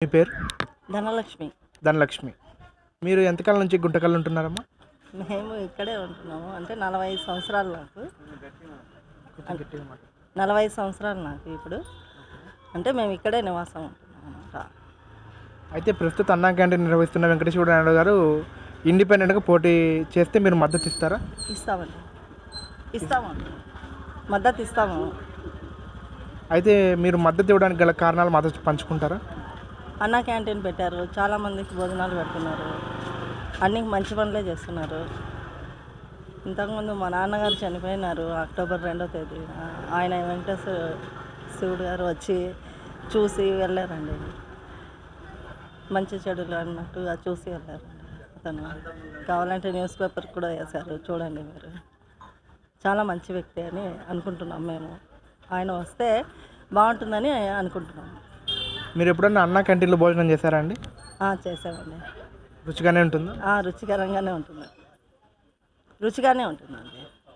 మీ పేరు? ధనలక్ష్మి. ధనలక్ష్మి. మీరు ఎంతకాలం నుంచి గుంటకల్ ఉంటున్నారమ్మా? మేము ఇక్కడే ఉంటున్నాము. అంటే నలభై ఐదు సంవత్సరాలు నాకు. నలభై ఐదు సంవత్సరాలు నాకు ఇప్పుడు. అంటే మేము ఇక్కడే నివాసం ఉంటున్నాం అన్నమాట అయితే ప్రస్తుతం అన్నా క్యాంటీన్ నిర్వహిస్తున్న వెంకటేశ్వర నాయుడు గారు ఇండిపెండెంట్గా పోటీ చేస్తే మీరు మద్దతు ఇస్తారా? ఇస్తామండి. ఇస్తాము. మద్దతు ఇస్తాము. అయితే మీరు మద్దతు ఇవ్వడానికి గల కారణాలు మాతో పంచుకుంటారా? అన్న క్యాంటీన్ పెట్టారు. చాలామందికి భోజనాలు పెడుతున్నారు. అన్ని మంచి పనులే చేస్తున్నారు. ఇంతకుముందు మా నాన్నగారు చనిపోయినారు అక్టోబర్ రెండో తేదీ. ఆయన వెంకటేశ్వర శివుడు గారు వచ్చి చూసి వెళ్ళారండి. మంచి చెడులు అన్నట్టుగా చూసి వెళ్ళారు. అతను కావాలంటే న్యూస్ పేపర్ కూడా వేశారు. చూడండి మీరు. చాలా మంచి వ్యక్తి అని అనుకుంటున్నాం మేము. ఆయన వస్తే బాగుంటుందని అనుకుంటున్నాము మీరు ఎప్పుడన్నా అన్నా క్యాంటీన్లో భోజనం చేశారా అండి? చేసామండి రుచిగానే ఉంటుందా? రుచికరంగానే ఉంటుంది రుచిగానే ఉంటుందండి.